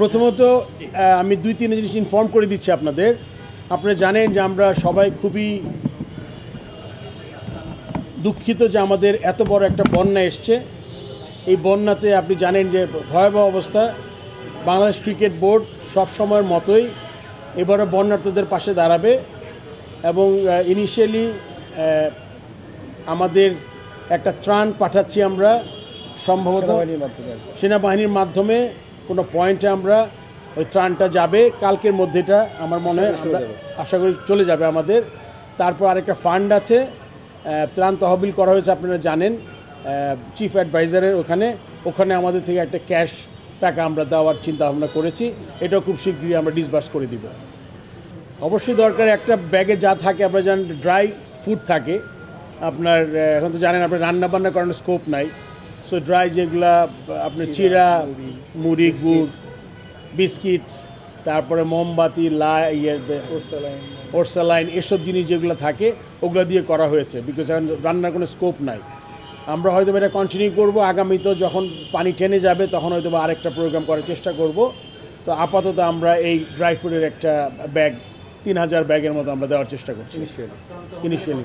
প্রথমত আমি দুই তিন জিনিস ইনফর্ম করে দিচ্ছি আপনাদের। আপনারা জানেন যে আমরা সবাই খুবই দুঃখিত যে আমাদের এত বড় একটা বন্যা এসছে। এই বন্যাতে আপনি জানেন যে ভয়াবহ অবস্থা। বাংলাদেশ ক্রিকেট বোর্ড সব সময়ের মতোই এবারে বন্যার্থদের পাশে দাঁড়াবে এবং ইনিশিয়ালি আমাদের একটা ত্রাণ পাঠাচ্ছি আমরা সম্ভবত সেনাবাহিনীর মাধ্যমে। কোনো পয়েন্টে আমরা ওই ত্রাণটা যাবে কালকের মধ্যেটা আমার মনে হয় আমরা আশা করি চলে যাবে আমাদের। তারপর আরেকটা ফান্ড আছে ত্রাণ তহবিল করা হয়েছে আপনারা জানেন চিফ অ্যাডভাইজারের ওখানে। ওখানে আমাদের থেকে একটা ক্যাশ টাকা আমরা দেওয়ার চিন্তা ভাবনা করেছি। এটাও খুব শীঘ্রই আমরা ডিসবার্স করে দিব। অবশ্যই দরকার একটা ব্যাগে যা থাকে আপনার জানেন ড্রাই ফুড থাকে। আপনার এখন তো জানেন আপনার রান্না বান্না করানোর স্কোপ নাই। সো ড্রাই যেগুলা আপনার চিরা মুড়ি গুড় বিস্কিটস তারপরে মোমবাতি লা ইয়ে ওরসালাইন এসব জিনিস যেগুলো থাকে ওগুলো দিয়ে করা হয়েছে বিকজ এখন রান্নার কোনো স্কোপ নাই। আমরা হয়তো এটা কন্টিনিউ করব আগামীতে যখন পানি টেনে যাবে তখন হয়তো বা আরেকটা প্রোগ্রাম করার চেষ্টা করব। তো আপাতত আমরা এই ড্রাই ফ্রুটের একটা ব্যাগ তিন হাজার ব্যাগের মতো আমরা দেওয়ার চেষ্টা করছি। ইনিশিয়ালি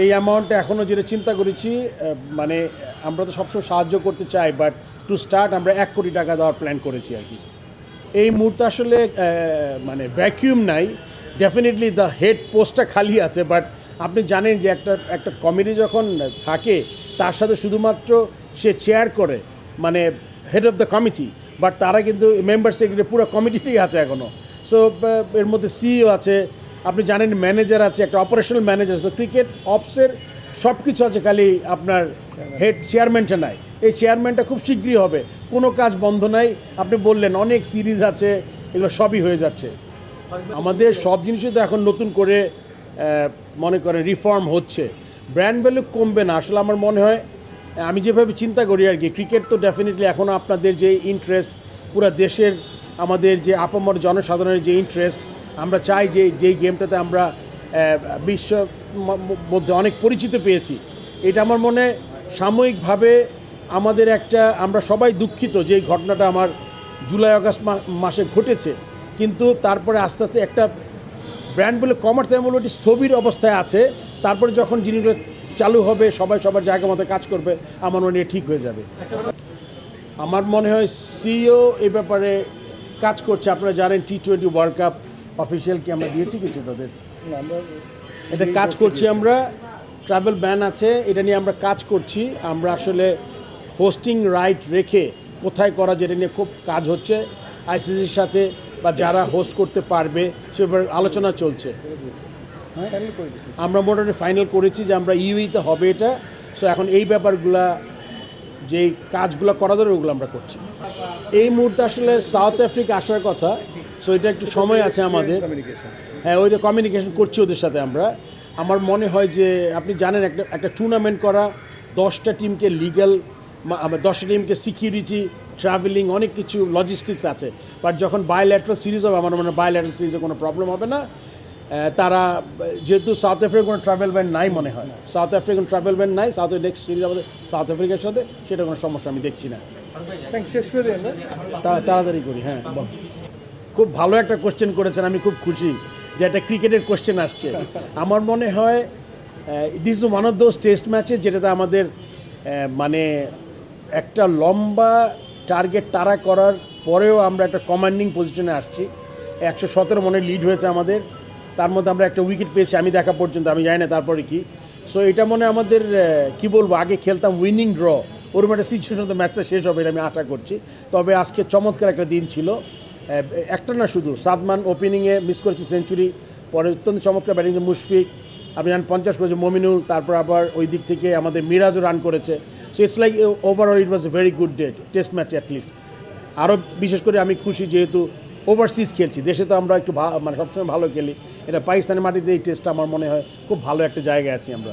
এই অ্যামাউন্টটা এখনও যেটা চিন্তা করেছি মানে আমরা তো সবসময় সাহায্য করতে চাই বাট টু স্টার্ট আমরা এক কোটি টাকা দেওয়ার প্ল্যান করেছি আর কি। এই মুহূর্তে আসলে মানে ভ্যাকিউম নাই ডেফিনেটলি দ্য হেড পোস্টটা খালি আছে বাট আপনি জানেন যে একটা একটা কমিটি যখন থাকে, তার সাথে শুধুমাত্র সে চেয়ার করে মানে head of the committee but তারা কিন্তু মেম্বার সেক্রেটারি পুরো কমিটিতেই আছে এখনও সো এর মধ্যে সিইও আছে আপনি জানেন ম্যানেজার আছে, একটা অপারেশনাল ম্যানেজার আছে ক্রিকেট অপসের সব কিছু আছে খালি আপনার হেড চেয়ারম্যানটা নাই। এই চেয়ারম্যানটা খুব শীঘ্রই হবে। কোনো কাজ বন্ধ নাই। আপনি বললেন, অনেক সিরিজ আছে, এগুলো সবই হয়ে যাচ্ছে। আমাদের সব জিনিসই তো এখন নতুন করে মনে করেন রিফর্ম হচ্ছে। ব্র্যান্ড ভ্যালু কমবে না, আসলে আমার মনে হয়, আমি যেভাবে চিন্তা করি আর কি ক্রিকেট তো ডেফিনেটলি এখনও আপনাদের যে ইন্টারেস্ট পুরো দেশের আমাদের যে আপামর জনসাধারণের যে ইন্টারেস্ট আমরা চাই যে যেই গেমটাতে আমরা বিশ্ব মধ্যে অনেক পরিচিত পেয়েছি। এটা আমার মনে সাময়িকভাবে আমাদের একটা, আমরা সবাই দুঃখিত যে ঘটনাটা আমার জুলাই, আগস্ট মাসে ঘটেছে। কিন্তু তারপরে আস্তে আস্তে একটা ব্র্যান্ড বলে কমার্স আমি বলব স্থবির অবস্থায় আছে। তারপরে যখন জিনিসগুলো চালু হবে, সবাই সবার জায়গা মতো কাজ করবে, আমার মনে ঠিক হয়ে যাবে। আমার মনে হয় সিও এ ব্যাপারে কাজ করছে। আপনারা জানেন টি টোয়েন্টি ওয়ার্ল্ড কাপ অফিসিয়ালকে আমরা দিয়েছি কিছু তাদের? এটা কাজ করছি আমরা। ট্রাভেল ব্যান আছে এটা নিয়ে আমরা কাজ করছি। আমরা আসলে হোস্টিং রাইট রেখে কোথায় করা যেটা নিয়ে খুব কাজ হচ্ছে। আইসিসির সাথে বা যারা হোস্ট করতে পারবে সে ব্যাপারে আলোচনা চলছে। হ্যাঁ? আমরা মোটামুটি ফাইনাল করেছি যে আমরা ইউইতে হবে এটা। সো এখন এই ব্যাপারগুলা যেই কাজগুলো করা দরকার ওগুলো আমরা করছি। এই মুহূর্তে আসলে সাউথ আফ্রিকা আসার কথা। সো এটা একটু সময় আছে আমাদের। হ্যাঁ ওই যে কমিউনিকেশন করছি ওদের সাথে আমরা। আমার মনে হয় যে আপনি জানেন একটা একটা টুর্নামেন্ট করা দশটা টিমকে লিগ্যাল দশটা টিমকে সিকিউরিটি ট্রাভেলিং অনেক কিছু লজিস্টিক্স আছে। বাট যখন বায়োল্যাটারাল সিরিজ হবে আমার মনে হয় বায়োল্যাটারাল সিরিজে কোনো প্রবলেম হবে না। তারা যেহেতু সাউথ আফ্রিকার কোনো ট্রাভেল ব্যান নাই মনে হয়। সাউথ আফ্রিকান ট্রাভেল ব্যান নাই সাউথ নেক্সট সিরিজ আমাদের সাউথ আফ্রিকার সাথে সেটা কোনো সমস্যা আমি দেখছি না। তা- তাড়াতাড়ি করি হ্যাঁ। খুব ভালো একটা কোশ্চেন করেছেন, আমি খুব খুশি যে একটা ক্রিকেটের কোশ্চেন আসছে। আমার মনে হয় this is one of those test ম্যাচে যেটাতে আমাদের মানে একটা লম্বা টার্গেট তারা করার পরেও আমরা একটা কমান্ডিং পজিশনে আসছি। একশো সতেরো মনে লিড হয়েছে আমাদের, তার মধ্যে আমরা একটা উইকেট পেয়েছি, আমি দেখা পর্যন্ত, আমি জানি না তারপরে কি। সো এটা মনে আমাদের কি বলব, আগে খেলতাম উইনিং ড্র ওরকম একটা সিচুয়েশন তো ম্যাচটা শেষ হবে এটা আমি আশা করছি। তবে আজকে চমৎকার একটা দিন ছিল। একটা না শুধু সাদমান ওপেনিংয়ে মিস করেছে সেঞ্চুরি পরে অত্যন্ত চমৎকার ব্যাটিং মুশফিক আপনি জানেন পঞ্চাশ করেছে মমিনুল, তারপর আবার ওই দিক থেকে আমাদের মিরাজও রান করেছে। So it's like overall it was a very good day test match at least আরও বিশেষ করে আমি খুশি যেহেতু ওভারসিজ খেলছি, দেশে তো আমরা একটু মানে সবসময় ভালো খেলি। এটা পাকিস্তানের মাটিতে এই টেস্টটা আমার মনে হয় খুব ভালো একটা জায়গায় আছি আমরা।